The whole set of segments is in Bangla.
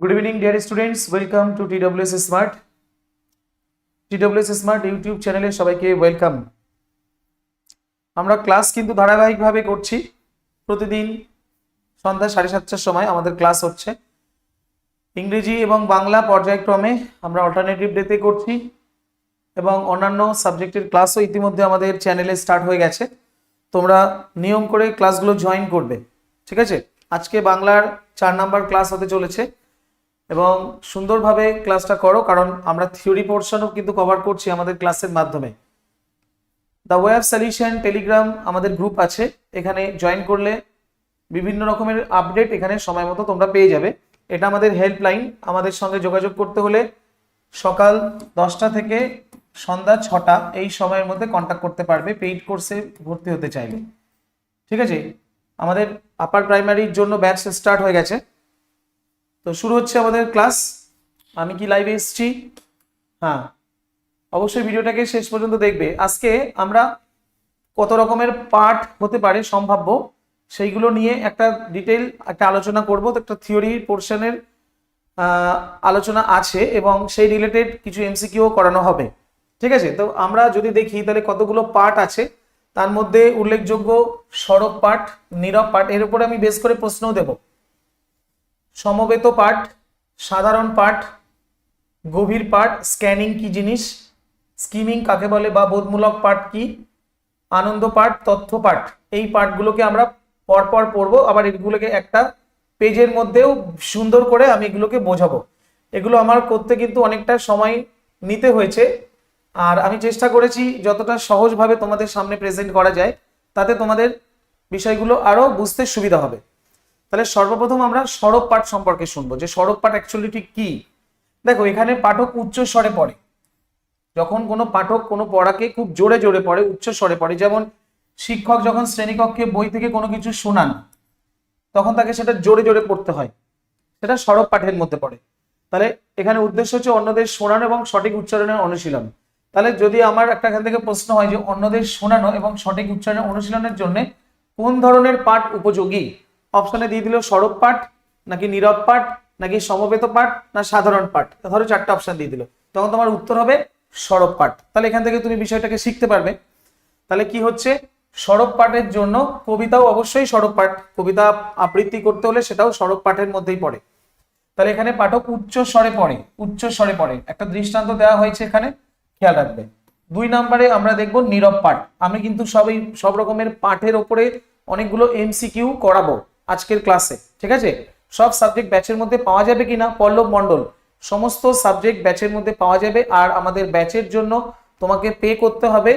Good evening, dear students. Welcome to TWS Smart. TWS Smart YouTube চ্যানেলে সবাইকে ওয়েলকাম আমরা ক্লাস কিন্তু ধারাবাহিকভাবে করছি। প্রতিদিন সন্ধ্যা সাড়ে সাতটার সময় আমাদের ক্লাস হচ্ছে। ইংরেজি এবং বাংলা পর্যায়ক্রমে আমরা অল্টারনেটিভ ডেতে করছি এবং অন্যান্য সাবজেক্টের ক্লাসও ইতিমধ্যে আমাদের চ্যানেলে স্টার্ট হয়ে গেছে। তোমরা নিয়ম করে ক্লাসগুলো জয়েন করবে। ঠিক আছে? আজকে বাংলার চার নাম্বার ক্লাস হতে চলেছে। এবং সুন্দরভাবে ক্লাসটা করো, কারণ আমরা থিওরি পোর্শনও কিন্তু কভার করছি আমাদের ক্লাসের মাধ্যমে। দ্য ওয়েব সলিউশন টেলিগ্রাম আমাদের গ্রুপ আছে, এখানে জয়েন করলে বিভিন্ন রকমের আপডেট এখানে সময় মতো তোমরা পেয়ে যাবে। এটা আমাদের হেল্পলাইন আমাদের সঙ্গে যোগাযোগ করতে হলে সকাল দশটা থেকে সন্ধ্যা ছটা এই সময়ের মধ্যে কন্ট্যাক্ট করতে পারবে পেইড কোর্সে ভর্তি হতে চাইলে। ঠিক আছে? আমাদের আপার প্রাইমারির জন্য ব্যাচ স্টার্ট হয়ে গেছে। তো শুরু হচ্ছে আমাদের ক্লাস। আমি কি লাইভে এসেছি? হ্যাঁ। অবশ্যই ভিডিওটাকে শেষ পর্যন্ত দেখবে। আজকে আমরা কত রকমের পার্ট হতে পারে সম্ভাব্য, সেইগুলো নিয়ে একটা ডিটেল একটা আলোচনা করব। তো একটা থিওরি পোর্শনের আলোচনা আছে এবং সেই রিলেটেড কিছু এমসিকিউ করানো হবে। ঠিক আছে? তো আমরা যদি দেখি, তাহলে কতগুলো পার্ট আছে? তার মধ্যে উল্লেখযোগ্য সড়ক পাঠ নীরব পাঠ এর উপরে আমি বেশ করে প্রশ্নও দেব। সমবেত পাঠ, সাধারণ পাঠ, গভীর পাঠ, স্ক্যানিং কি জিনিস, স্কিমিং কাকে বলে বা বোধমূলক পাঠ কি, আনন্দ পাঠ, তথ্য পাঠ, এই পাঠগুলোকে আমরা পরপর পড়ব। আবার এগুলোকে একটা পেজের মধ্যেও সুন্দর করে আমি এগুলোকে বোঝাবো। এগুলো আমার করতে কিন্তু অনেকটা সময় নিতে হয়েছে। আর আমি চেষ্টা করেছি যতটা সহজভাবে তোমাদের সামনে প্রেজেন্ট করা যায়, তাতে তোমাদের বিষয়গুলো আরও বুঝতে সুবিধা হবে। তাহলে সর্বপ্রথম আমরা সড়ক পাঠ সম্পর্কে শুনব। যে সড়ক পাঠ অ্যাকচুয়ালি ঠিক কি? দেখো, এখানে পাঠক উচ্চ স্বরে পড়ে। যখন কোনো পাঠক কোনো পড়াকে খুব জোরে জোরে পড়ে, উচ্চ স্বরে পড়ে, যেমন শিক্ষক যখন শ্রেণীকক্ষে বই থেকে কোনো কিছু শোনান, তখন তাকে সেটা জোরে জোরে পড়তে হয়। সেটা সড়ক পাঠের মধ্যে পড়ে। তাহলে এখানে উদ্দেশ্য হচ্ছে অন্যদের শোনানো এবং সঠিক উচ্চারণের অনুশীলন। তাহলে যদি আমার একটা এখান থেকে প্রশ্ন হয় যে অন্যদের শোনানো এবং সঠিক উচ্চারণের অনুশীলনের জন্য কোন ধরনের পাঠ উপযোগী? অপশনে দিয়ে দিল সরব পাঠ, নাকি নীরব পাঠ, নাকি সমবেত পাঠ, না সাধারণ পাঠ? ধরো চারটা অপশন দিয়ে দিল। তখন তোমার উত্তর হবে সরব পাঠ। তাহলে এখান থেকে তুমি বিষয়টাকে শিখতে পারবে। তাহলে কি হচ্ছে? সরব পাঠের জন্য কবিতাও অবশ্যই সড়ক পাঠ। কবিতা আবৃত্তি করতে হলে সেটাও সরব পাঠের মধ্যেই পড়ে। তাহলে এখানে পাঠক উচ্চ স্বরে পড়ে, উচ্চ স্বরে পড়ে। একটা দৃষ্টান্ত দেওয়া হয়েছে এখানে, খেয়াল রাখবে। দুই নম্বরে আমরা দেখব নীরব পাঠ। আমি কিন্তু সবই সব রকমের পাঠের ওপরে অনেকগুলো এমসিকিউ করাবো। আজকের ক্লাসে ঠিক আছে? সব সাবজেক্ট ব্যাচের মধ্যে পাওয়া যাবে কিনা? পল্লব মণ্ডল, সমস্ত সাবজেক্ট ব্যাচের মধ্যে পাওয়া যাবে আর আমাদের ব্যাচের জন্য তোমাকে পে করতে হবে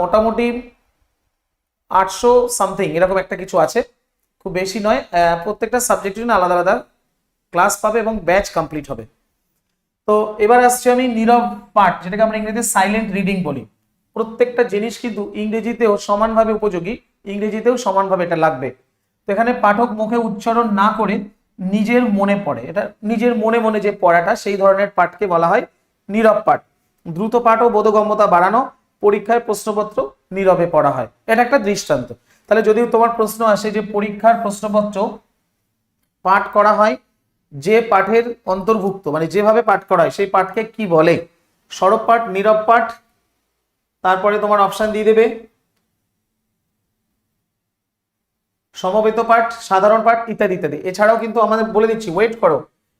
মোটামুটি আটশো সামথিং এরকম একটা কিছু আছে। খুব বেশি নয় প্রত্যেকটা সাবজেক্টের জন্য আলাদা আলাদা ক্লাস পাবে এবং ব্যাচ কমপ্লিট হবে। তো এবার আসছি আমি নীরব পাঠ, যেটাকে আমরা ইংরেজিতে সাইলেন্ট রিডিং বলি। প্রত্যেকটা জিনিস কিন্তু ইংরেজিতেও সমানভাবে উপযোগী, ইংরেজিতেও সমানভাবে এটা লাগবে। তো এখানে পাঠক মুখে উচ্চারণ না করে নিজের মনে পড়ে। এটা নিজের মনে মনে যে পড়াটা, সেই ধরনের পাঠকে বলা হয় নীরব পাঠ। দ্রুত পাঠ ও বোধগম্যতা বাড়ানো পরীক্ষায় প্রশ্নপত্র নীরবে পড়া হয়। এটা একটা দৃষ্টান্ত। তাহলে যদি তোমার প্রশ্ন আসে যে পরীক্ষার প্রশ্নপত্র পাঠ করা হয়, যে পাঠের অন্তর্ভুক্ত মানে যেভাবে পাঠ করা হয়, সেই পাঠকে কি বলে? সরব পাঠ, নীরব পাঠ, তারপরে তোমার অপশন দিয়ে দেবে সমবেত পাঠ, সাধারণ পাঠ ইত্যাদি ইত্যাদি। এছাড়াও কিন্তু আমাদের বলে দিচ্ছি ওয়েট করো।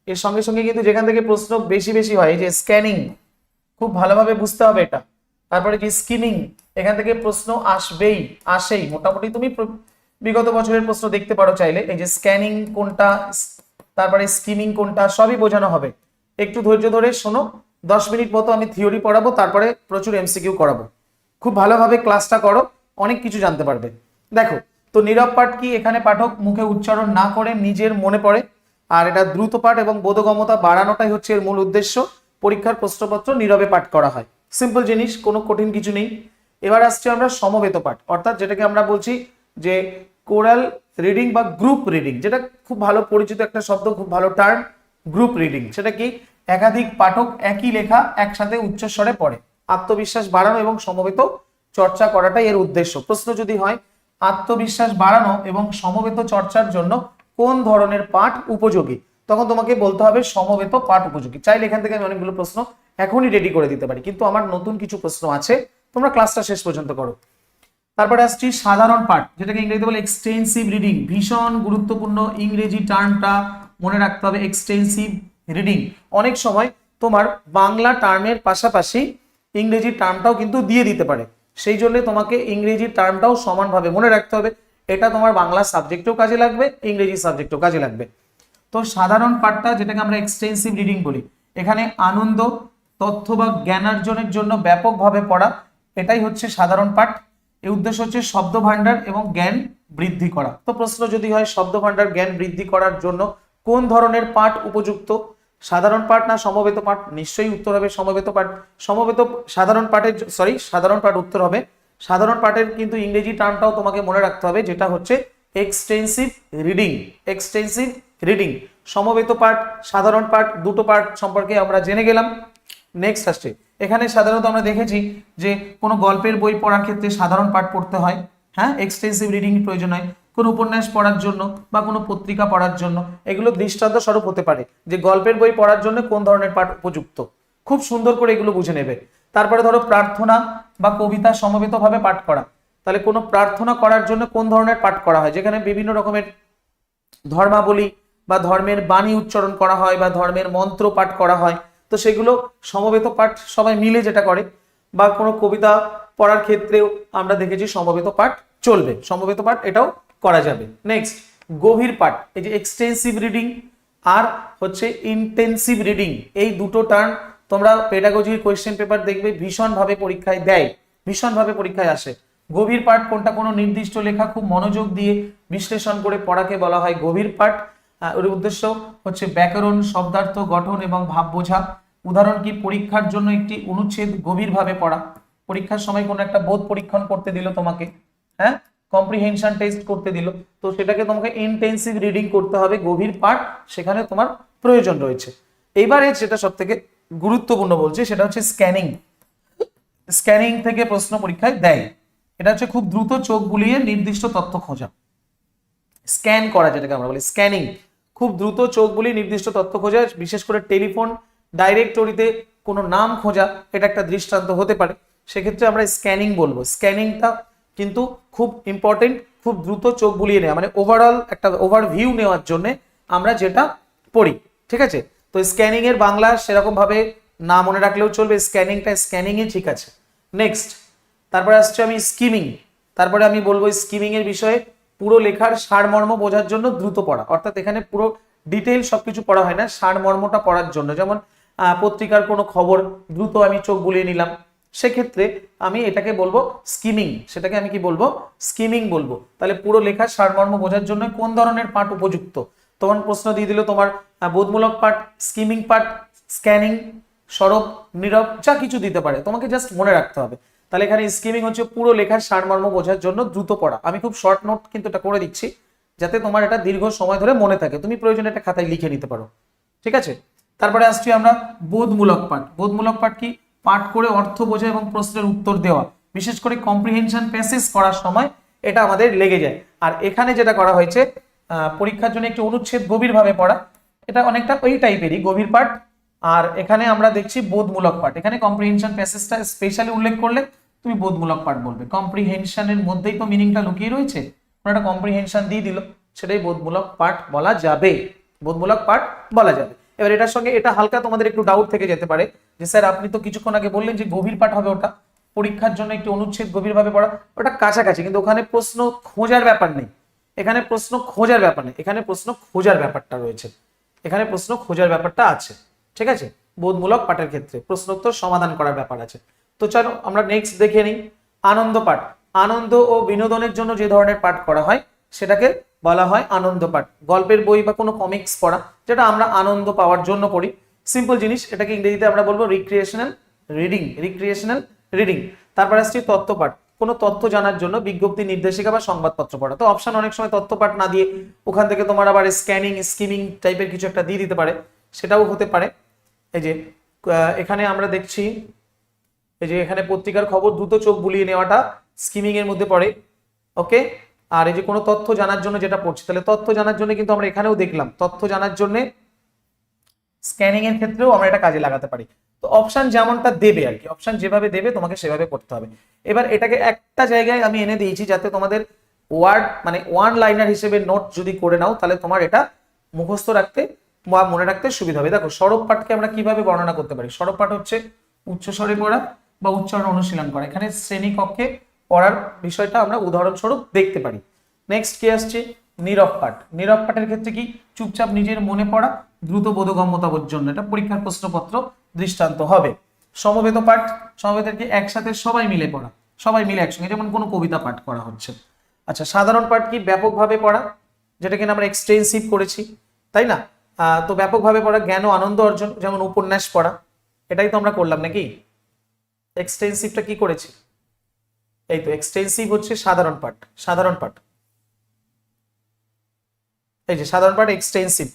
এর সঙ্গে সঙ্গে কিন্তু যেখান থেকে প্রশ্ন বেশি বেশি হয় যে স্ক্যানিং খুব ভালোভাবে বুঝতে হবে এটা। তারপরে কি স্কিমিং এখান থেকে প্রশ্ন আসবেই, আসেই। মোটামুটি তুমি বিগত বছরের প্রশ্ন দেখতে পারো চাইলে। এই যে স্ক্যানিং কোনটা, তারপরে স্কিমিং কোনটা, সবই বোঝানো হবে। একটু ধৈর্য ধরে শোনো, দশ মিনিট মতো আমি থিওরি পড়াবো, তারপরে প্রচুর এমসিকিউ করাবো। খুব ভালোভাবে ক্লাসটা করো, অনেক কিছু জানতে পারবে। দেখো তো নীরব পাঠ কি এখানে পাঠক মুখে উচ্চারণ না করে নিজের মনে পড়ে? আর এটা দ্রুত পাঠ এবং বোধগমতা বাড়ানোটাই হচ্ছে এর মূল উদ্দেশ্য। পরীক্ষার প্রশ্নপত্র নীরবে পাঠ করা হয়। সিম্পল জিনিস, কোনো কঠিন কিছু নেই। এবার আসছে আমরা সমবেত পাঠ। অর্থাৎ যেটাকে আমরা বলছি যে কোরাল রিডিং বা গ্রুপ রিডিং, যেটা খুব ভালো পরিচিত একটা শব্দ, খুব ভালো টার্ম, গ্রুপ রিডিং। সেটা কি? একাধিক পাঠক একই লেখা একসাথে উচ্চস্বরে পড়ে। আত্মবিশ্বাস বাড়ানো এবং সমবেত চর্চা করাটাই এর উদ্দেশ্য। প্রশ্ন যদি হয় আত্মবিশ্বাস বাড়ানো এবং সমবেত চর্চার জন্য কোন ধরনের পাঠ উপযোগী? তখন তোমাকে বলতে হবে সমবেত পাঠ উপযোগী। চাইলে এখান থেকে আমি অনেকগুলো প্রশ্ন এখনই রেডি করে দিতে পারি। কিন্তু আমার নতুন কিছু প্রশ্ন আছে। তোমরা ক্লাসটা শেষ পর্যন্ত করো। তারপরে আসছি সাধারণ পাঠ, যেটাকে ইংরেজিতে বলে এক্সটেন্সিভ রিডিং ভীষণ গুরুত্বপূর্ণ ইংরেজি টার্মটা মনে রাখতে হবে এক্সটেন্সিভ রিডিং অনেক সময় তোমার বাংলা টার্মের পাশাপাশি ইংরেজি টার্মটাও কিন্তু দিয়ে দিতে পারে। সেই জন্য তোমাকে ইংরেজি টার্মটাও সমানভাবে মনে রাখতে হবে। এটা তোমার বাংলা সাবজেক্টেও কাজে লাগবে, ইংরেজি সাবজেক্টেও কাজে লাগবে। তো সাধারণ পাঠটা যেটাকে আমরা এক্সটেন্সিভ রিডিং বলি, এখানে আনন্দ, তথ্য বা জ্ঞানার্জনের জন্য ব্যাপকভাবে পড়া, এটাই হচ্ছে সাধারণ পাঠ। এর উদ্দেশ্য হচ্ছে শব্দ ভাণ্ডার এবং জ্ঞান বৃদ্ধি করা। তো প্রশ্ন যদি হয় শব্দ ভাণ্ডার জ্ঞান বৃদ্ধি করার জন্য কোন ধরনের পাঠ উপযুক্ত? সাধারণ পাঠ না সমবেত পাঠ? নিশ্চয়ই উত্তর হবে সমবেত পাঠ। সমবেত সাধারণ পাঠের সরি সাধারণ পাঠ উত্তর হবে। সাধারণ পাঠের কিন্তু ইংরেজি টার্মটাও তোমাকে মনে রাখতে হবে, যেটা হচ্ছে এক্সটেন্সিভ রিডিং এক্সটেন্সিভ রিডিং সমবেত পাঠ, সাধারণ পাঠ, দুটো পাঠ সম্পর্কে আমরা জেনে গেলাম। নেক্সট আসছে। এখানে সাধারণত আমরা দেখেছি যে কোনো গল্পের বই পড়ার ক্ষেত্রে সাধারণ পাঠ পড়তে হয়। হ্যাঁ এক্সটেন্সিভ রিডিং প্রয়োজন হয়। কোনো উপন্যাস পড়ার জন্য বা কোনো পত্রিকা পড়ার জন্য, এগুলো দৃষ্টান্ত স্বরূপ হতে পারে যে গল্পের বই পড়ার জন্য কোন ধরনের পাঠ উপযুক্ত। খুব সুন্দর করে এগুলো বুঝে নেবে। তারপরে ধরো প্রার্থনা বা কবিতা সমবেতভাবে পাঠ করা। তাহলে কোনো প্রার্থনা করার জন্য কোন ধরনের পাঠ করা হয়? যেখানে বিভিন্ন রকমের ধর্মাবলী বা ধর্মের বাণী উচ্চারণ করা হয় বা ধর্মের মন্ত্র পাঠ করা হয়। তো সেগুলো সমবেত পাঠ সবাই মিলে যেটা করে বা কোনো কবিতা পড়ার ক্ষেত্রেও আমরা দেখেছি সমবেত পাঠ চলবে। সমবেত পাঠ এটাও করা যাবে। নেক্সট গভীর পাঠ, এই যে এক্সটেন্সিভ রিডিং আর হচ্ছে ইন্টেন্সিভ রিডিং এই দুটো টার্ম তোমরা পেডাগজির কোয়েশ্চেন পেপার দেখবে, ভীষণভাবে পরীক্ষায় দেয়, ভীষণভাবে পরীক্ষায় আসে। গভীর পাঠ কোনটা কোনো নির্দিষ্ট লেখা খুব মনোযোগ দিয়ে বিশ্লেষণ করে পড়াকে বলা হয় গভীর পাঠ। ওর উদ্দেশ্য হচ্ছে ব্যাকরণ, শব্দার্থ, গঠন এবং ভাব বোঝা। উদাহরণ কি, পরীক্ষার জন্য একটি অনুচ্ছেদ গভীরভাবে পড়া। পরীক্ষার সময় কোনো একটা বোধ পরীক্ষণ করতে দিল তোমাকে হ্যাঁ? কম্প্রিহেনশন টেস্ট করতে দিল। তো সেটাকে তোমাকে ইন্টেন্সিভ রিডিং করতে হবে, গভীর পাঠ সেখানে তোমার প্রয়োজন রয়েছে। এবারে যেটা সব থেকে গুরুত্বপূর্ণ বলছি, সেটা হচ্ছে স্ক্যানিং স্ক্যানিং থেকে প্রশ্ন পরীক্ষায় দেয়। এটা হচ্ছে খুব দ্রুত চোখ বুলিয়ে নির্দিষ্ট তথ্য খোঁজা। স্ক্যান করা যেটাকে আমরা বলি স্ক্যানিং খুব দ্রুত চোখ বুলিয়ে নির্দিষ্ট তথ্য খোঁজা, বিশেষ করে টেলিফোন ডাইরেক্টরিতে কোনো নাম খোঁজা, এটা একটা দৃষ্টান্ত হতে পারে। সেক্ষেত্রে আমরা স্ক্যানিং বলব। স্ক্যানিংটা কিন্তু খুব ইম্পর্টেন্ট খুব দ্রুত চোখ বুলিয়ে নেওয়া মানে ওভারঅল একটা ওভারভিউ নেওয়ার জন্য আমরা যেটা পড়ি, ঠিক আছে? তো স্ক্যানিং এর বাংলা সেরকম ভাবে না মনে রাখলেও চলবে স্ক্যানিংটা স্ক্যানিং এ ঠিক আছে। নেক্সট তারপরে আসছে আমি স্কিমিং তারপরে আমি বলব স্কিমিং এর বিষয়ে পুরো লেখার সারমর্ম বোঝার জন্য দ্রুত পড়া, অর্থাৎ এখানে পুরো ডিটেল সবকিছু পড়া হয় না, সারমর্মটা পড়ার জন্য। যেমন পত্রিকার কোনো খবর, দ্রুত আমি চোখ বুলিয়ে নিলাম সেক্ষেত্রে আমি এটাকে বলব স্কিমিং। সেটাকে আমি কি বলব? স্কিমিং বলব। তাহলে পুরো লেখার সারমর্ম বোঝার জন্য কোন ধরনের পাঠ উপযুক্ত? তখন প্রশ্ন দিয়ে দিল তোমার বোধমূলক পাঠ, স্কিমিং পাঠ, স্ক্যানিং, সরব, নীরব, যা কিছু দিতে পারে। তোমাকে জাস্ট মনে রাখতে হবে। তাহলে এখানে স্কিমিং হচ্ছে পুরো লেখার সারমর্ম বোঝার জন্য দ্রুত পড়া। আমি খুব শর্ট নোট কিন্তু এটা করে দিচ্ছি, যাতে তোমার এটা দীর্ঘ সময় ধরে মনে থাকে। তুমি প্রয়োজনে এটা খাতায় লিখে নিতে পারো। ঠিক আছে? তারপরে আসছি আমরা বোধমূলক পাঠ। বোধমূলক পাঠ কি? পাঠ করে অর্থ বোঝা এবং প্রশ্নের উত্তর দেওয়া, বিশেষ করে কম্প্রিহেনশন প্যাসেজ করার সময় এটা আমাদের লেগে যায়। আর এখানে যেটা করা হয়েছে পরীক্ষার জন্য একটি অনুচ্ছেদ গভীরভাবে পড়া, এটা অনেকটা ওই টাইপেরই গভীর পাঠ। আর এখানে আমরা দেখছি বোধমূলক পাঠ। এখানে কম্প্রিহেনশন প্যাসেজটা স্পেশালি উল্লেখ করলে তুমি বোধমূলক পাঠ বলবে। কম্প্রিহেনশনের মধ্যেই তো মিনিংটা লুকিয়ে রয়েছে। কোনো একটা কম্প্রিহেনশন দিয়ে দিল। সেটাই বোধমূলক পাঠ বলা যাবে। বোধমূলক পাঠ বলা যাবে। এবার এটার সঙ্গে এটা হালকা তোমাদের একটু ডাউট থেকে যেতে পারে যে স্যার, আপনি তো কিছুক্ষণ আগে বললেন যে গভীর পাঠ হবে ওটা। পরীক্ষার জন্য একটি অনুচ্ছেদ গভীরভাবে পড়া, ওটা কাছাকাছি, কিন্তু ওখানে প্রশ্ন খোঁজার ব্যাপার নেই। এখানে প্রশ্ন খোঁজার ব্যাপার নেই। এখানে প্রশ্ন খোঁজার ব্যাপারটা রয়েছে। এখানে প্রশ্ন খোঁজার ব্যাপারটা আছে। ঠিক আছে? বোধমূলক পাঠের ক্ষেত্রে প্রশ্নোত্তর সমাধান করার ব্যাপার আছে। তো চলো, আমরা নেক্সট দেখে নিই। আনন্দ পাঠ। আনন্দ ও বিনোদনের জন্য যে ধরনের পাঠ করা হয়, সেটাকে বলা হয় আনন্দ পাঠ। গল্পের বই বা কোনো কমিক্স পড়া, যেটা আমরা আনন্দ পাওয়ার জন্য পড়ি। সিম্পল জিনিস, এটাকে ইংরেজিতে আমরা বলব রিক্রিয়েশনাল রিডিং রিক্রিয়েশনাল রিডিং তারপর আসছে তথ্য পাঠ। কোনো তথ্য জানার জন্য বিজ্ঞপ্তি, নির্দেশিকা বা সংবাদপত্র পড়া। তো অপশন অনেক সময় তথ্য পাঠ না দিয়ে ওখান থেকে তোমার আবার স্ক্যানিং স্কিমিং টাইপের কিছু একটা দিয়ে দিতে পারে। সেটাও হতে পারে। এই যে এখানে আমরা দেখছি, এই যে এখানে পত্রিকার খবর দ্রুত চোখ বুলিয়ে নেওয়াটা স্কিমিং এর মধ্যে পড়ে। ওকে আর এই যে কোনো তথ্য জানার জন্য যেটা পড়ছি, তাহলে তথ্য জানার জন্য কিন্তু আমরা এখানেও দেখলাম, তথ্য জানার জন্য স্ক্যানিং এর ক্ষেত্রেও আমরা এটা কাজে লাগাতে পারি। তো অপশন যেমনটা দেবে আর কি অপশন যেভাবে দেবে তোমাকে সেভাবে করতে হবে। এবার এটাকে একটা জায়গায় আমি এনে দিয়েছি যাতে তোমাদের ওয়ার্ড মানে ওয়ান লাইনার হিসেবে নোট যদি করে নাও, তাহলে তোমার এটা মুখস্থ রাখতে বা মনে রাখতে সুবিধা হবে। দেখো সরব পাঠকে আমরা কীভাবে বর্ণনা করতে পারি? সরব পাঠ হচ্ছে উচ্চস্বরে পড়া বা উচ্চারণ অনুশীলন করা। এখানে শ্রেণীকক্ষে পড়ার বিষয়টা আমরা উদাহরণস্বরূপ দেখতে পারি। নেক্সট কি আসছে? নীরব পাঠ। নীরব পাঠের ক্ষেত্রে কি? চুপচাপ নিজের মনে পড়া, দ্রুত বোধগম্যতার জন্য এটা পরীক্ষার প্রশ্নপত্র দৃষ্টান্ত হবে। সমবেত পাঠ সমবেতের কি একসাথে সবাই মিলে পড়া, সবাই মিলে একসঙ্গে। যেমন কোনো কবিতা পাঠ করা হচ্ছে। আচ্ছা সাধারণ পাঠ কি? ব্যাপকভাবে পড়া, যেটা কিনা আমরা এক্সটেন্সিভ করেছি, তাই না? তো ব্যাপকভাবে পড়া, জ্ঞান ও আনন্দ অর্জন, যেমন উপন্যাস পড়া, এটাই তো আমরা করলাম নাকি? এক্সটেন্সিভটা কি করেছি? এই তো এক্সটেন্সিভ হচ্ছে সাধারণ পার্ট সাধারণ পার্ট এই যে সাধারণ পার্ট এক্সটেন্সিভ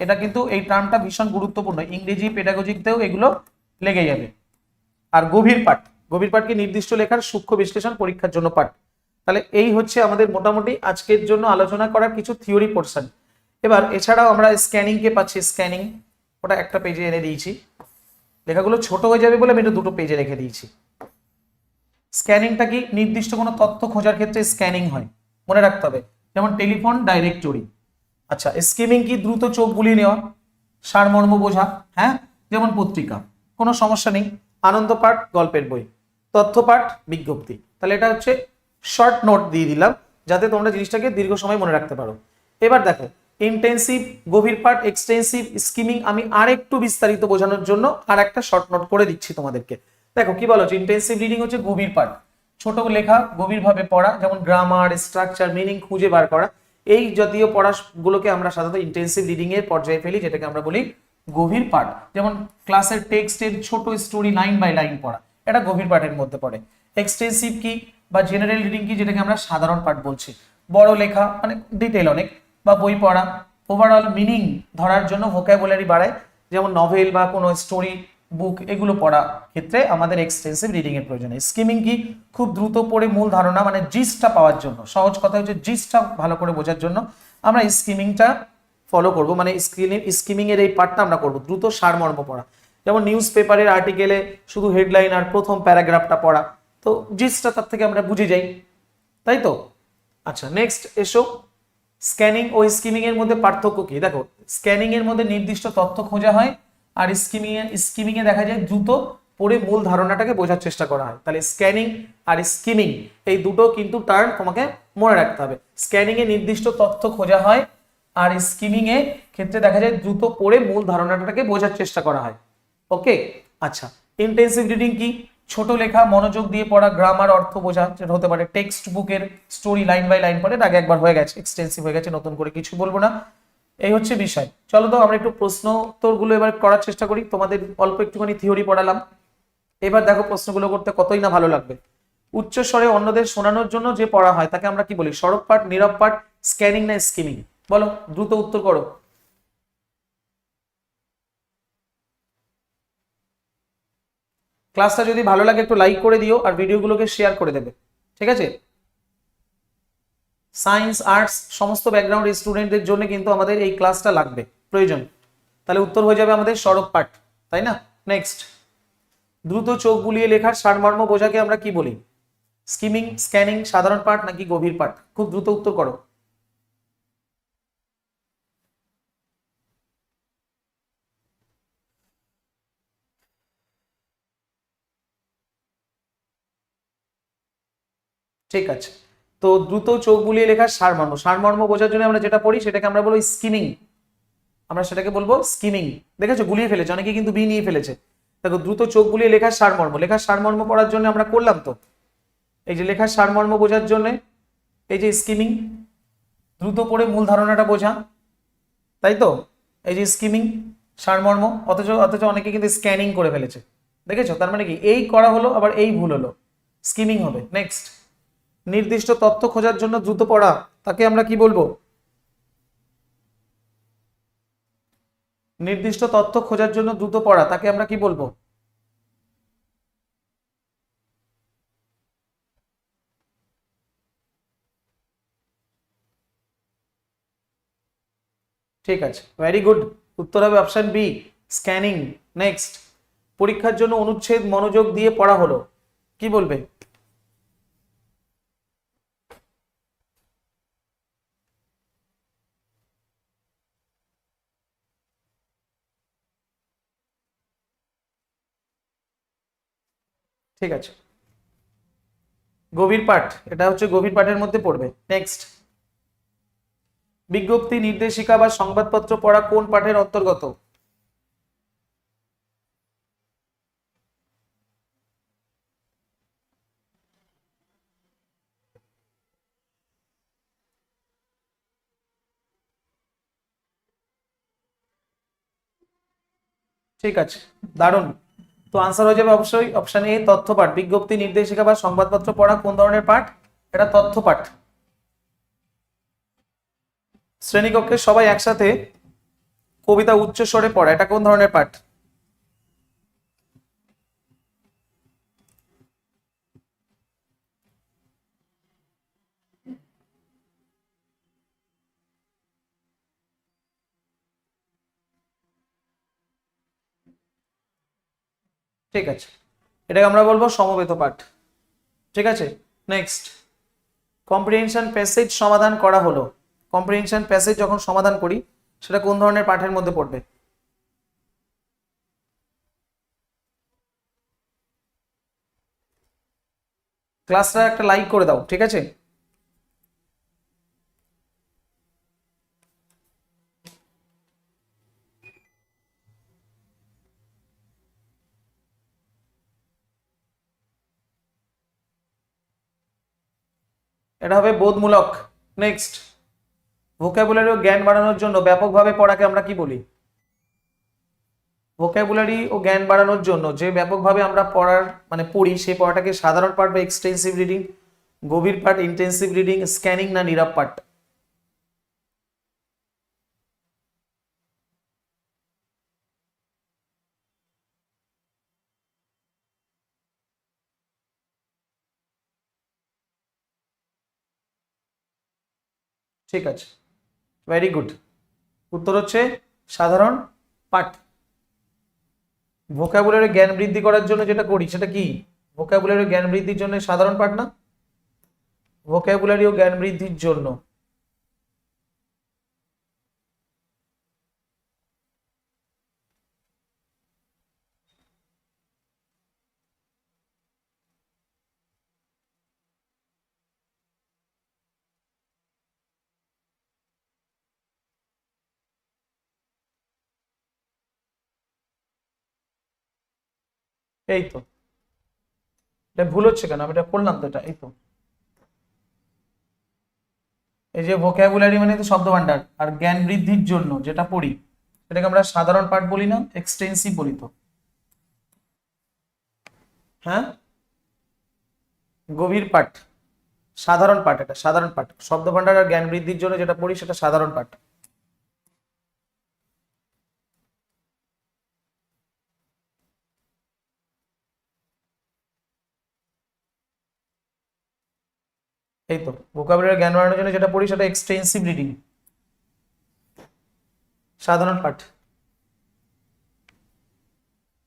এটা কিন্তু এই টার্মটা ভীষণ গুরুত্বপূর্ণ। ইংরেজি পেডাগজিকতেও এগুলো লেগে যাবে। আর গভীর পাঠ গভীর পাঠকে নির্দিষ্ট লেখার সূক্ষ্ম বিশ্লেষণ পরীক্ষার জন্য পাঠ তাহলে এই হচ্ছে আমাদের মোটামুটি আজকের জন্য আলোচনা করার কিছু থিওরি পোর্শন এবার এছাড়াও আমরা স্ক্যানিং কে পাচ্ছি স্ক্যানিং ওটা একটা পেজে এনে দিয়েছি। লেখাগুলো ছোট হয়ে যাবে বলে আমি এটা দুটো পেজে রেখে দিয়েছি। স্ক্যানিংটা কি? নির্দিষ্ট কোনো তথ্য খোঁজার ক্ষেত্রে স্ক্যানিং হয়। মনে রাখতে হবে। যেমন টেলিফোন ডাইরেক্টরি আচ্ছা স্কিমিং কি? দ্রুত চোখ বুলিয়ে নেওয়া, সারমর্ম বোঝা হ্যাঁ? যেমন পত্রিকা। কোনো সমস্যা নেই। আনন্দ পাঠ, গল্পের বই। তথ্য পাঠ, বিজ্ঞপ্তি। তাহলে এটা হচ্ছে শর্ট নোট দিয়ে দিলাম, যাতে তোমরা জিনিসটাকে দীর্ঘ সময় মনে রাখতে পারো। এবার দেখো ইন্টেন্সিভ গভীর পাঠ এক্সটেন্সিভ স্কিমিং আমি আর একটু বিস্তারিত বোঝানোর জন্য আর একটা শর্ট নোট করে দিচ্ছি তোমাদেরকে। দেখো, কি বলো ইন্টেন্সিভ রিডিং হচ্ছে গভীর পাঠ। ছোট লেখা গভীরভাবে পড়া, যেমন গ্রামার স্ট্রাকচার মিনিং খুঁজে বার করা। এই জাতীয় পড়াগুলোকে আমরা সাধারণত ইন্টেন্সিভ রিডিং এর পর্যায়ে ফেলি, যেটাকে আমরা বলি গভীর পাঠ। যেমন ক্লাসের টেক্সটের ছোট স্টোরি লাইন বাই লাইন পড়া, এটা গভীর পাঠের মধ্যে পড়ে। এক্সটেন্সিভ কি বা জেনারেল রিডিং কি, যেটাকে আমরা সাধারণ পাঠ বলছি। বড় লেখা মানে ডিটেল অনেক, বা বই পড়া। ওভারঅল মিনিং ধরার জন্য ভোকাবুলারি বাড়ায়। যেমন নভেল বা কোনো স্টোরি বুক এগুলো পড়া ক্ষেত্রে আমাদের এক্সটেন্সিভ রিডিং এর প্রয়োজন। স্কিমিং কি? খুব দ্রুত পড়ে মূল ধারণা মানে জিসটা পাওয়ার জন্য। সহজ কথা হচ্ছে জিসটা ভালো করে বোঝার জন্য আমরা স্কিমিংটা ফলো করব। মানে স্কিমিং স্কিমিং এর এই পার্টটা আমরা করব। দ্রুত সারমর্ম পড়া। যেমন নিউজ পেপারের আর্টিকেলে শুধু হেডলাইন আর প্রথম প্যারাগ্রাফটা পড়া। তো জিসটা তার থেকে আমরা বুঝে যাই। তাই তো? আচ্ছা নেক্সট এসো। স্ক্যানিং ও স্কিমিং এর মধ্যে পার্থক্য কি? দেখো স্ক্যানিং এর মধ্যে নির্দিষ্ট তথ্য খোঁজা হয়। আর স্কিমিং এ স্কিমিং এ দেখা যায় দ্রুত পড়ে মূল ধারণাটাকে বোঝার চেষ্টা করা হয়। তাহলে স্ক্যানিং আর স্কিমিং এই দুটো কিন্তু টার্ম তোমাকে মনে রাখতে হবে। স্ক্যানিং এ নির্দিষ্ট তথ্য খোঁজা হয় আর স্কিমিং এ ক্ষেত্রে দেখা যায় দ্রুত পড়ে মূল ধারণাটাকে বোঝার চেষ্টা করা হয়। ওকে? আচ্ছা ইন্টেন্সিভ রিডিং কি? ছোট লেখা, মনোযোগ দিয়ে পড়া গ্রামার অর্থ বোঝা, যেটা হতে পারে টেক্সট বুকের স্টোরি লাইন বাই লাইন পড়ে আগে একবার হয়ে গেছে এক্সটেন্সিভ হয়ে গেছে, নতুন করে কিছু বলব না। এই হচ্ছে বিষয়। চলো তো, আমরা একটু প্রশ্ন উত্তরগুলো এবার করার চেষ্টা করি। তোমাদের অল্প একটুখানি থিওরি পড়ালাম। এবার দেখো প্রশ্নগুলো করতে কতই না ভালো লাগবে। উচ্চ স্বরে অন্যদের শোনানোর জন্য যে পড়া হয়, তাকে আমরা কি বলি? সড়ক পাঠ, নীরব পাঠ স্ক্যানিং না স্কিমিং বলো, দ্রুত উত্তর করো। ক্লাসটা যদি ভালো লাগে একটু লাইক করে দিও আর ভিডিওগুলোকে শেয়ার করে দেবে। ঠিক আছে? সায়েন্স, আর্টস, সমস্ত ব্যাকগ্রাউন্ড স্টুডেন্টদের জন্য কিন্তু আমাদের এই ক্লাসটা লাগবে। প্রয়োজন। তাহলে উত্তর হয়ে যাবে আমাদের সড়ক পাঠ, তাই না? নেক্সট দ্রুত চোখ বুলিয়ে লেখার সারমর্ম বোঝাকে আমরা কি বলি? স্কিমিং স্ক্যানিং সাধারণ পাঠ নাকি গভীর পাঠ? খুব দ্রুত উত্তর করো। ঠিক আছে। তো দ্রুত চোখ বুলিয়ে লেখার সারমর্ম। সারমর্ম বোঝার জন্য আমরা যেটা পড়ি সেটাকে আমরা বলব স্কিমিং। আমরা সেটাকে বলব স্কিমিং। দেখেছ? গুলিয়ে ফেলেছে। অনেকে কিন্তু বি নিয়ে ফেলেছে। দেখো, দ্রুত চোখ বুলিয়ে লেখার সারমর্ম। লেখার সারমর্ম পড়ার জন্য আমরা করলাম তো। এই যে লেখার সারমর্ম বোঝার জন্য, এই যে স্কিমিং, দ্রুত পড়ে মূল ধারণাটা বোঝা। তাই তো? এই যে স্কিমিং, সারমর্ম, অথচ অথচ অনেকে কিন্তু স্ক্যানিং করে ফেলেছে। দেখেছ? তার মানে কি? এই করা হলো, আবার এই ভুল হলো। স্কিমিং হবে। নেক্সট। নির্দিষ্ট তথ্য খোঁজার জন্য দ্রুত পড়া, তাকে আমরা কি বলব? নির্দিষ্ট তথ্য খোঁজার জন্য দ্রুত পড়া, তাকে আমরা কি বলব? ঠিক আছে ভেরি গুড উত্তর হবে অপশন বি স্ক্যানিং নেক্সট পরীক্ষার জন্য অনুচ্ছেদ মনোযোগ দিয়ে পড়া হলো। কি বলবে? ঠিক আছে। গভীর পাঠ, এটা হচ্ছে গভীর পাঠের মধ্যে পড়বে। নেক্সট বিজ্ঞপ্তি, নির্দেশিকা বা সংবাদপত্র পড়া কোন পাঠের অন্তর্গত? ঠিক আছে, দারুণ। তো আনসার হয়ে যাবে অবশ্যই অপশন এ তথ্য পাঠ। বিজ্ঞপ্তি, নির্দেশিকা বা সংবাদপত্র পড়া কোন ধরনের পাঠ? এটা তথ্য পাঠ। শ্রেণীকক্ষে সবাই একসাথে কবিতা উচ্চ স্বরে পড়া, এটা কোন ধরনের পাঠ? ঠিক আছে। এটাকে আমরা বলব সমবেত পাঠ। ঠিক আছে? নেক্সট কম্প্রিহেনশন প্যাসেজ সমাধান করা হলো। কম্প্রিহেনশন প্যাসেজ যখন সমাধান করি, সেটা কোন ধরনের পাঠের মধ্যে পড়বে? ক্লাসটা একটা লাইক করে দাও, ঠিক আছে? এটা হবে বোধমূলক। নেক্সট ভোকাবুলারি ও জ্ঞান বাড়ানোর জন্য ব্যাপকভাবে পড়াকে আমরা কি বলি? ভোকাবুলারি ও জ্ঞান বাড়ানোর জন্য যে ব্যাপকভাবে আমরা পড়ার মানে পড়ি সেই পড়াটাকে সাধারণ পাঠ বা এক্সটেন্সিভ রিডিং গভীর পাঠ ইন্টেন্সিভ রিডিং স্ক্যানিং না নিরাপ পাঠ ঠিক আছে। ভেরি গুড উত্তর হচ্ছে সাধারণ পাঠ। ভোকাবুলারি জ্ঞান বৃদ্ধি করার জন্য যেটা করি, সেটা কি? ভোকাবুলারি জ্ঞান বৃদ্ধির জন্য সাধারণ পাঠ না? ভোকাবুলারি ও জ্ঞান বৃদ্ধির জন্য। এই তো। এটা ভুল হচ্ছে কেন? আমি এটা পড়লাম তো এটা, এই তো। এই যে ভোকাবুলারি মানে তো শব্দ ভান্ডার আর জ্ঞান বৃদ্ধির জন্য যেটা পড়ি, সেটাকে আমরা সাধারণ পাঠ বলি না এক্সটেন্সিভ বলি তো। হ্যাঁ? গভীর পাঠ, সাধারণ পাঠ এটা, সাধারণ পাঠ। শব্দ ভান্ডার আর জ্ঞান বৃদ্ধির জন্য যেটা পড়ি, সেটা সাধারণ পাঠ। এই তো ভোকাবুলারি জ্ঞান বাড়ানোর জন্য যেটা পড়ি সেটা এক্সটেন্সিভ রিডিং সাধারণ পাঠ।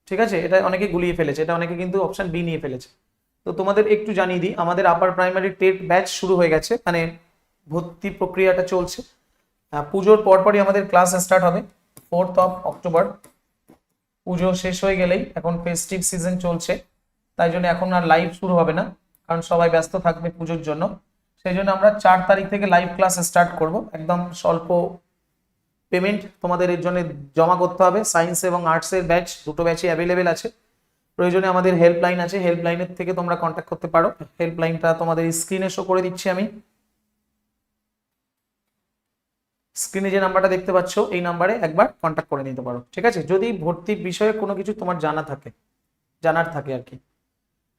ঠিক আছে? এটা অনেকে গুলিয়ে ফেলেছে, এটা অনেকে কিন্তু অপশন বি নিয়ে ফেলেছে। তো তোমাদের একটু জানিয়ে দিই, আমাদের আপার প্রাইমারি টেট ব্যাচ শুরু হয়ে গেছে মানে ভর্তি প্রক্রিয়াটা চলছে। পুজোর পরপরই আমাদের ক্লাস স্টার্ট হবে ফোর্থ অফ অক্টোবর পুজো শেষ হয়ে গেলেই এখন ফেস্টিভ সিজন চলছে, তাই জন্য এখন আর লাইভ শুরু হবে না, কারণ সবাই ব্যস্ত থাকবে পুজোর জন্য। সেই জন্য আমরা চার তারিখ থেকে লাইভ ক্লাস স্টার্ট করব। একদম স্বল্প পেমেন্ট তোমাদের এর জন্য জমা করতে হবে। সায়েন্স এবং আর্টসের ব্যাচ দুটো ব্যাচই অ্যাভেলেবেল আছে। প্রয়োজনে আমাদের হেল্পলাইন আছে। হেল্পলাইনের থেকে তোমরা কন্ট্যাক্ট করতে পারো। হেল্পলাইনটা তোমাদের স্ক্রিনে শো করে দিচ্ছি আমি। স্ক্রিনে যে নাম্বারটা দেখতে পাচ্ছ, এই নাম্বারে একবার কন্ট্যাক্ট করে নিতে পারো। ঠিক আছে? যদি ভর্তি বিষয়ে কোনো কিছু তোমার জানা থাকে, জানার থাকে আর কি।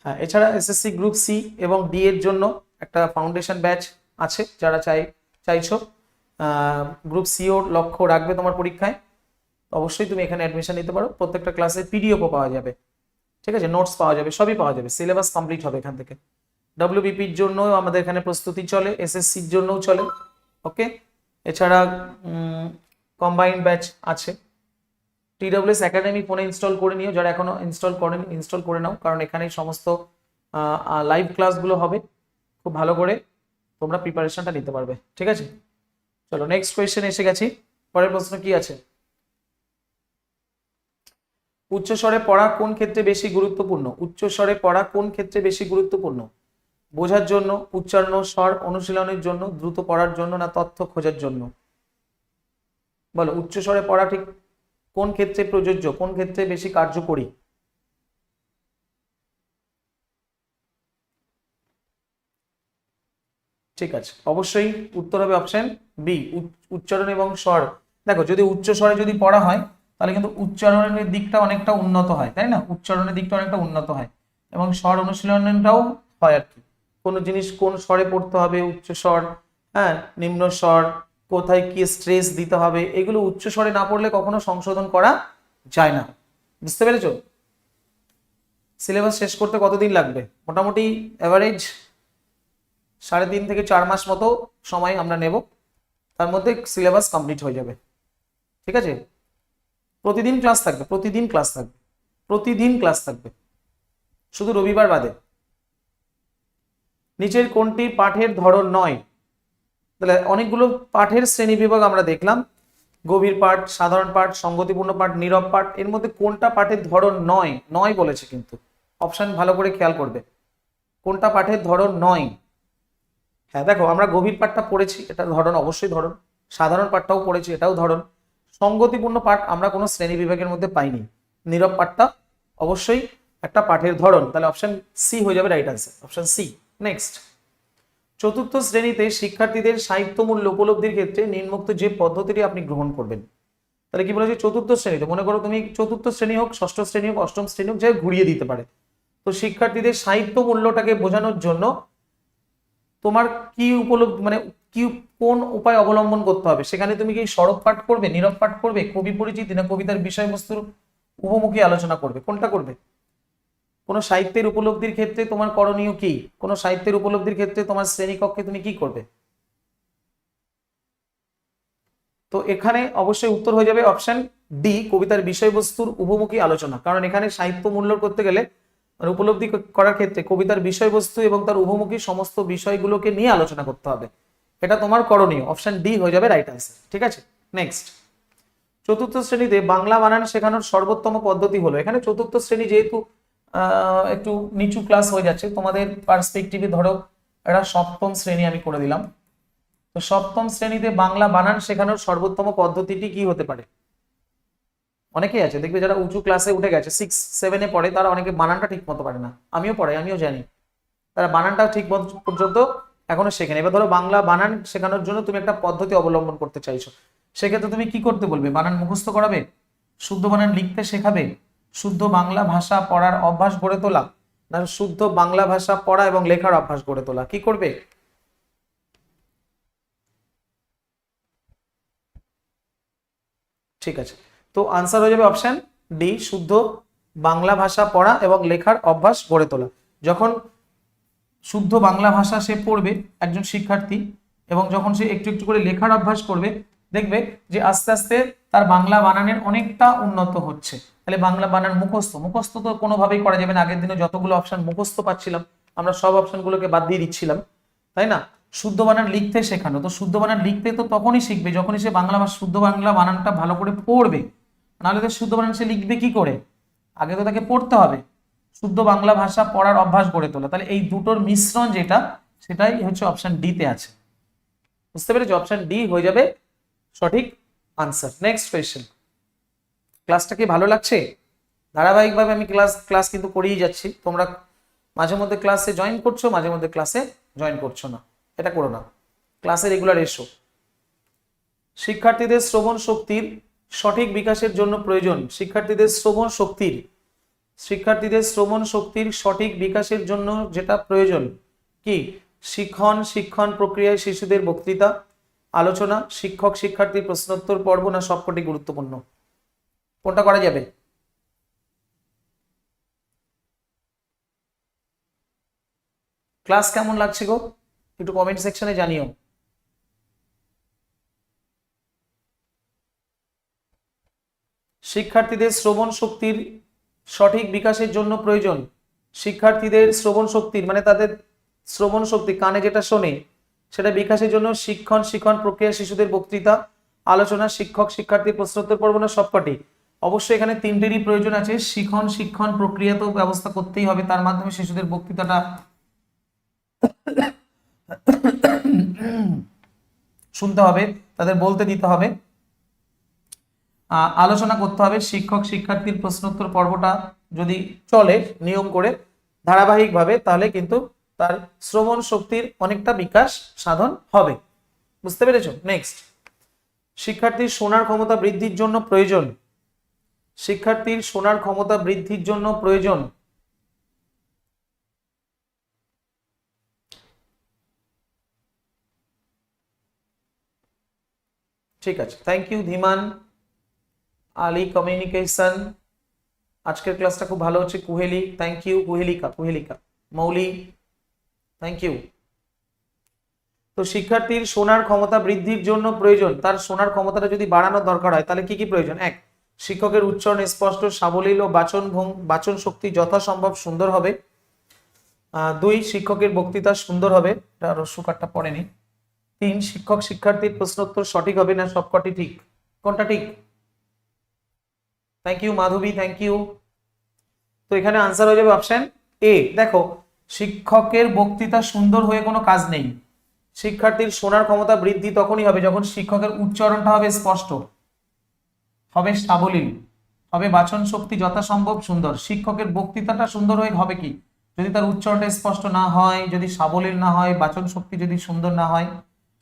হ্যাঁ এছাড়া এসএসসি গ্রুপ সি এবং ডি এর জন্য একটা ফাউন্ডেশন ব্যাচ আছে যারা চাই, চাইছো। গ্রুপ সিওর লক্ষ্য রাখবে তোমার পরীক্ষায়। অবশ্যই তুমি এখানে অ্যাডমিশন নিতে পারো। প্রত্যেকটা ক্লাসে পিডিএফও পাওয়া যাবে। ঠিক আছে? নোটস পাওয়া যাবে, সবই পাওয়া যাবে। সিলেবাস কমপ্লিট হবে এখান থেকে। ডব্লিউবিপির জন্য আমাদের এখানে প্রস্তুতি চলে এসএসসির জন্যও চলে। ওকে এছাড়া কম্বাইন্ড ব্যাচ আছে। টিডব্লিউএস একাডেমি ফোনে ইনস্টল করে নিও। যারা এখনও ইনস্টল করেন ইনস্টল করে নাও। কারণ এখানে সমস্ত লাইভ ক্লাসগুলো হবে। খুব ভালো করে তোমরা প্রিপারেশনটা নিতে পারবে, ঠিক আছে? চলো নেক্সট কোয়েশ্চেন এসে গেছি। পরের প্রশ্ন কি আছে? উচ্চস্বরে পড়া কোন ক্ষেত্রে বেশি গুরুত্বপূর্ণ? উচ্চস্বরে পড়া কোন ক্ষেত্রে বেশি গুরুত্বপূর্ণ? বোঝার জন্য, উচ্চারণ, স্বর অনুশীলনের জন্য, দ্রুত পড়ার জন্য না তথ্য খোঁজার জন্য? বলো উচ্চস্বরে পড়া ঠিক কোন ক্ষেত্রে প্রযোজ্য, কোন ক্ষেত্রে বেশি কার্যকরী? ঠিক আছে। অবশ্যই উত্তর হবে অপশন বি উচ্চারণ এবং স্বর। দেখো, যদি উচ্চ স্বরে যদি পড়া হয়, তাহলে কিন্তু উচ্চারণের দিকটা অনেকটা উন্নত হয়, তাই না? উচ্চারণের দিকটা অনেকটা উন্নত হয় এবং স্বর অনুশীলনটাও হয় আর কি। কোনো জিনিস কোন স্বরে পড়তে হবে, উচ্চ স্বর হ্যাঁ নিম্ন স্বর, কোথায় কি স্ট্রেস দিতে হবে, এগুলো উচ্চ স্বরে না পড়লে কখনো সংশোধন করা যায় না। বুঝতে পেরেছ? সিলেবাস শেষ করতে কতদিন লাগবে? মোটামুটি অ্যাভারেজ সাড়ে তিন থেকে চার মাস মতো সময় আমরা নেব। তার মধ্যে সিলেবাস কমপ্লিট হয়ে যাবে। ঠিক আছে? প্রতিদিন ক্লাস থাকবে, প্রতিদিন ক্লাস থাকবে, প্রতিদিন ক্লাস থাকবে। শুধু রবিবার বাদে। নিচের কোনটি পাঠের ধরন নয়? তাহলে অনেকগুলো পাঠের শ্রেণি বিভাগ আমরা দেখলাম। গভীর পাঠ, সাধারণ পাঠ, সঙ্গতিপূর্ণ পাঠ, নীরব পাঠ, এর মধ্যে কোনটা পাঠের ধরন নয়? নয় বলেছে কিন্তু। অপশান ভালো করে খেয়াল করবে। কোনটা পাঠের ধরন নয়? হ্যাঁ দেখো, আমরা গভীর পাঠটা পড়েছি, এটা ধরন অবশ্যই ধরন সাধারণ পাঠটাও পড়েছি, এটাও ধরন সঙ্গতিপূর্ণ পাঠ আমরা কোনো শ্রেণি বিভাগের মধ্যে পাইনি। নীরব পাঠটা অবশ্যই একটা পাঠের ধরন তাহলে অপশন সি হয়ে যাবে right answer option C next চতুর্থ শ্রেণীতে শিক্ষার্থীদের সাহিত্যমূল্য উপলব্ধির ক্ষেত্রে নিম্নোক্ত যে পদ্ধতিটি আপনি গ্রহণ করবেন, তাহলে কি বলেছে? চতুর্থ শ্রেণীতে, মনে করো তুমি চতুর্থ শ্রেণি হোক, ষষ্ঠ শ্রেণি হোক, অষ্টম শ্রেণি হোক, যাই ঘুরিয়ে দিতে পারে। তো শিক্ষার্থীদের সাহিত্য মূল্যটাকে বোঝানোর জন্য তোমার কি উপলব্ধ মানে কি, কোন উপায় অবলম্বন করতে হবে? সেখানে তুমি কি সড়ক পাঠ করবে, নীরব পাঠ করবে, কবি পরিচিতি না কবিতার বিষয়বস্তুর উপমুখী আলোচনা করবে? কোনটা করবে? কোনো সাহিত্যের উপলব্ধির ক্ষেত্রে তোমার করণীয় কি? কোনো সাহিত্যের উপলব্ধির ক্ষেত্রে তোমার শ্রেণীকক্ষে তুমি কি করবে? তো এখানে অবশ্যই উত্তর হয়ে যাবে অপশন ডি, কবিতার বিষয়বস্তুর উপমুখী আলোচনা। কারণ এখানে সাহিত্য মূল্য করতে গেলে মানে উপলব্ধি করার ক্ষেত্রে কবিতার বিষয়বস্তু এবং তার উভমুখী সমস্ত বিষয়গুলোকে নিয়ে আলোচনা করতে হবে। এটা তোমার করণীয়। অপশন ডি হয়ে যাবে রাইট আনসার ঠিক আছে? নেক্সট চতুর্থ শ্রেণীতে বাংলা বানান শেখানোর সর্বোত্তম পদ্ধতি হলো। এখানে চতুর্থ শ্রেণি যেহেতু একটু নিচু ক্লাস হয়ে যাচ্ছে, তোমাদের পার্সপেক্টিভে ধরো এটা সপ্তম শ্রেণি আমি করে দিলাম। তো সপ্তম শ্রেণীতে বাংলা বানান শেখানোর সর্বোত্তম পদ্ধতিটি কি হতে পারে? অনেকেই আছে, দেখবে যারা উঁচু ক্লাসে উঠে গেছে সিক্স সেভেনে পড়ে, তারা অনেকে বানানটা ঠিক মতো পারে না। আমিও পড়ে আমিও জানি। তারা বানানটা ঠিক পর্যন্ত এখনও শেখেনি। এবার ধরো বাংলা বানান শেখানোর জন্য তুমি একটা পদ্ধতি অবলম্বন করতে চাইছো। সেক্ষেত্রে তুমি কি করতে বলবে? বানান মুখস্থ করাবে? শুদ্ধ বানান লিখতে শেখাবে? শুদ্ধ বাংলা ভাষা পড়ার অভ্যাস গড়ে তোলা? না শুদ্ধ বাংলা ভাষা পড়া এবং লেখার অভ্যাস গড়ে তোলা? কি করবে? ঠিক আছে। তো আনসার হয়ে যাবে অপশন ডি শুদ্ধ বাংলা ভাষা পড়া এবং লেখার অভ্যাস গড়ে তোলা। যখন শুদ্ধ বাংলা ভাষা সে পড়বে, একজন শিক্ষার্থী, এবং যখন সে একটু একটু করে লেখার অভ্যাস করবে, দেখবে যে আস্তে আস্তে তার বাংলা বানানের অনেকটা উন্নত হচ্ছে। তাহলে বাংলা বানান মুখস্থ। মুখস্থ তো কোনোভাবেই করা যাবে না। আগের দিনে যতগুলো অপশন মুখস্থ পাচ্ছিলাম, আমরা সব অপশনগুলোকে বাদ দিয়ে দিচ্ছিলাম। তাই না? শুদ্ধ বানান লিখতে শেখানো। তো শুদ্ধ বানান লিখতে তো তখনই শিখবে যখনই সে বাংলা শুদ্ধ বাংলা বানানটা ভালো করে পড়বে। নাহলে তো শুদ্ধ বানান সে লিখবে কি করে? আগে তো তাকে পড়তে হবে। শুদ্ধ বাংলা ভাষা পড়ার অভ্যাস গড়ে তোলা। তাহলে এই দুটোর মিশ্রণ যেটা, সেটাই হচ্ছে অপশন ডিতে আছে। বুঝতে পেরেছি? অপশন ডি হয়ে যাবে সঠিক আনসার নেক্সট কোয়েশ্চেন ক্লাসটা কি ভালো লাগছে? ধারাবাহিকভাবে আমি ক্লাস ক্লাস কিন্তু করিয়ে যাচ্ছি। তোমরা মাঝে মধ্যে ক্লাসে জয়েন করছ, মাঝে মধ্যে ক্লাসে জয়েন করছ না। এটা করো না। ক্লাসে রেগুলার এসো। শিক্ষার্থীদের শ্রবণ শক্তির সঠিক বিকাশের জন্য প্রয়োজন। শিক্ষার্থীদের শ্রবণ শক্তির। শিক্ষার্থীদের শ্রবণ শক্তির সঠিক বিকাশের জন্য যেটা প্রয়োজন। কি? শিক্ষণ শিক্ষণ প্রক্রিয়ায় শিশুদের বক্তৃতা, আলোচনা, শিক্ষক শিক্ষার্থী প্রশ্নোত্তর, পর্ব না সবকটি গুরুত্বপূর্ণ। কোনটা করা যাবে? ক্লাস কেমন লাগছে গো? একটু কমেন্ট সেকশনে জানিও। শিক্ষার্থীদের শ্রবণ শক্তির সঠিক বিকাশের জন্য প্রয়োজন। শিক্ষার্থীদের শ্রবণ শক্তির মানে তাদের শ্রবণ শক্তি, কানে যেটা শোনে, সেটা বিকাশের জন্য শিক্ষণ শিক্ষণ প্রক্রিয়া, শিশুদের বক্তৃতা, আলোচনা, শিক্ষক, শিক্ষার্থীর প্রশ্নোত্তর পর্ব না সবকটি। অবশ্যই এখানে তিনটেরই প্রয়োজন আছে। শিখন শিক্ষণ প্রক্রিয়া তো ব্যবস্থা করতেই হবে, তার মাধ্যমে শিশুদের বক্তৃতাটা শুনতে হবে, তাদের বলতে দিতে হবে। আলোচনা করতে হবে। শিক্ষক, শিক্ষার্থীর প্রশ্নোত্তর পর্বটা যদি চলে নিয়ম করে ধারাবাহিকভাবে, তাহলে কিন্তু তার শ্রবণ শক্তির অনেকটা বিকাশ সাধন হবে। বুঝতে পেরেছ? নেক্সট শিক্ষার্থীর শোনার ক্ষমতা বৃদ্ধির জন্য প্রয়োজন। শিক্ষার্থীর শোনার ক্ষমতা বৃদ্ধির জন্য প্রয়োজন। ঠিক আছে। Thank you Dhiman. Ali communication আজকের ক্লাসটা খুব ভালো হচ্ছে, Kuheli thank you Kuhelika Kuhelika. Mouli thank you তো শিক্ষার্থীর শোনার ক্ষমতা বৃদ্ধির জন্য প্রয়োজন, তার শোনার ক্ষমতাটা যদি বাড়ানোর দরকার হয়, তাহলে কি কি প্রয়োজন? এক, শিক্ষকের উচ্চারণ স্পষ্ট, সাবলীল ও বাচন বাচন শক্তি যথাসম্ভব সুন্দর হবে। দুই, শিক্ষকের বক্তৃতা সুন্দর হবে। এটা পড়েনি। তিন শিক্ষক শিক্ষার্থীর প্রশ্নোত্তর সঠিক হবে না সবকটি ঠিক? কোনটা ঠিক? Thank you Madhabi thank you তো এখানে আনসার হয়ে যাবে অপশন এ দেখো, শিক্ষকের বক্তৃতা সুন্দর হয়ে কোনো কাজ নেই। শিক্ষার্থীর শোনার ক্ষমতা বৃদ্ধি তখনই হবে যখন শিক্ষকের উচ্চারণটা হবে স্পষ্ট। হবে সাবলীল। হবে বাচন শক্তি যথাসম্ভব সুন্দর। শিক্ষকের বক্তৃতাটা সুন্দর হয়ে হবে কি? যদি তার উচ্চারণটা স্পষ্ট না হয়, যদি সাবলীল না হয়, বাচন শক্তি যদি সুন্দর না হয়,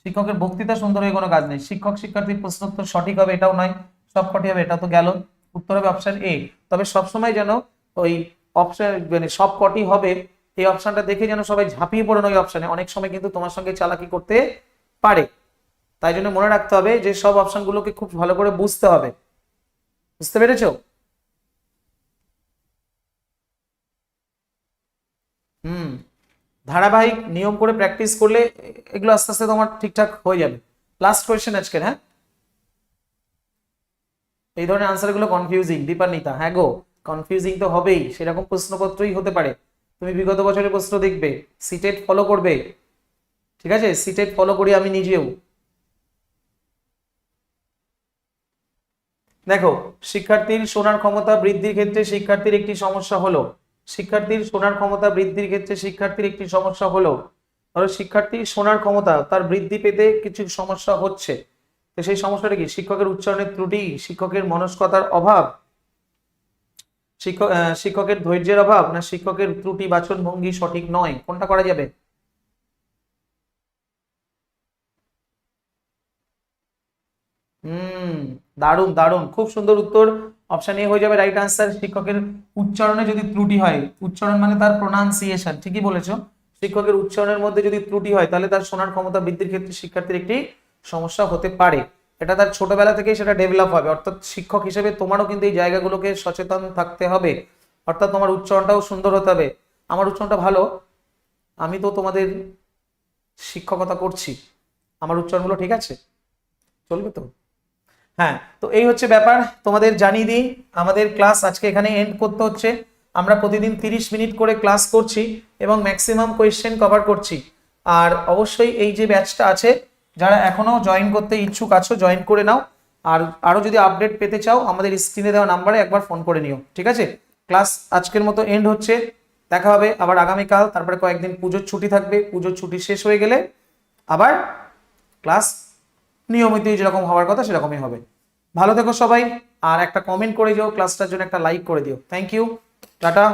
শিক্ষকের বক্তৃতা সুন্দর হয়ে কোনো কাজ নেই। শিক্ষক শিক্ষার্থীর প্রশ্নোত্তর সঠিক হবে এটাও নয়, সবকটি হবে, এটা তো গেল। উত্তর হবে অপশন এ তবে সবসময় যেন ওই অপশন মানে সব কটি হবে, এই অপশনটা দেখে যেন সবাই ঝাঁপিয়ে পড়েন ওই অপশনে অনেক সময় কিন্তু তোমার সঙ্গে চালাকি করতে পারে। তাই জন্য মনে রাখতে হবে যে সব অপশনগুলোকে খুব ভালো করে বুঝতে হবে। বুঝতে পেরেছ? হুম। ধারাবাহিক নিয়ম করে প্র্যাকটিস করলে এগুলো আস্তে আস্তে তোমার ঠিকঠাক হয়ে যাবে। লাস্ট কোয়েশ্চেন আজকের হ্যাঁ? এই ধরনের আনসারগুলো কনফিউজিং দীপান্বিতা হ্যাঁ গো? কনফিউজিং তো হবেই, সেরকম প্রশ্নপত্রই হতে পারে। তুমি বিগত বছরের প্রশ্ন দেখবে সিটেট ফলো করবে। ঠিক আছে? সিটেট ফলো করি আমি নিজেও। দেখো, শিক্ষার্থীর শোনার ক্ষমতা বৃদ্ধির ক্ষেত্রে শিক্ষার্থীর একটি সমস্যা হলো। শিক্ষার্থীর শোনার ক্ষমতা বৃদ্ধির ক্ষেত্রে শিক্ষার্থীর একটি সমস্যা হলো। ধরো, শিক্ষার্থীর শোনার ক্ষমতা, তার বৃদ্ধি পেতে কিছু সমস্যা হচ্ছে। তো সেই সমস্যাটা কি? শিক্ষকের উচ্চারণের ত্রুটি, শিক্ষকের মনস্কতার অভাব, শিক্ষক শিক্ষকের ধৈর্যের অভাব, না শিক্ষকের ত্রুটি বাচন ভঙ্গি সঠিক নয়? কোনটা করা যাবে? হুম, দারুণ দারুণ। খুব সুন্দর উত্তর। অপশন এ হয়ে যাবে রাইট আনসার। শিক্ষকের উচ্চারণে যদি ত্রুটি হয়, উচ্চারণ মানে তার প্রোনাউন্সিয়েশন, ঠিকই বলেছ। শিক্ষকের উচ্চারণের মধ্যে যদি ত্রুটি হয়, তাহলে তার শোনার ক্ষমতা বৃদ্ধির ক্ষেত্রে শিক্ষার্থীর একটি সমস্যা হতে পারে। এটা তার ছোটবেলা থেকেই সেটা ডেভেলপ হবে। অর্থাৎ শিক্ষক হিসেবে তোমারও কিন্তু এই জায়গাগুলোকে সচেতন থাকতে হবে। অর্থাৎ তোমার উচ্চারণটাও সুন্দর হতে হবে। আমার উচ্চারণটা ভালো। আমি তো তোমাদের শিক্ষকতা করছি। আমার উচ্চারণগুলো ঠিক আছে? চলবে তো? হ্যাঁ তো এই হচ্ছে ব্যাপার। তোমাদের জানিয়ে দিই, আমাদের ক্লাস আজকে এখানে এন্ড করতে হচ্ছে। আমরা প্রতিদিন তিরিশ মিনিট করে ক্লাস করছি এবং ম্যাক্সিমাম কোয়েশ্চেন কভার করছি। আর অবশ্যই এই যে ব্যাচটা আছে যারা এখনও জয়েন করতে ইচ্ছুক আছো জয়েন করে নাও। আর আরও যদি আপডেট পেতে চাও, আমাদের স্ক্রিনে দেওয়া নাম্বারে একবার ফোন করে নিও, ঠিক আছে? ক্লাস আজকের মতো এন্ড হচ্ছে। দেখা হবে আবার আগামীকাল, তারপরে কয়েকদিন পুজোর ছুটি থাকবে। পুজোর ছুটি শেষ হয়ে গেলে আবার ক্লাস নিয়মিতই যেরকম হওয়ার কথা, সেরকমই হবে। ভালো থেকো সবাই। আর একটা কমেন্ট করে যাও ক্লাসটার জন্য একটা লাইক করে দিও। Thank you tata.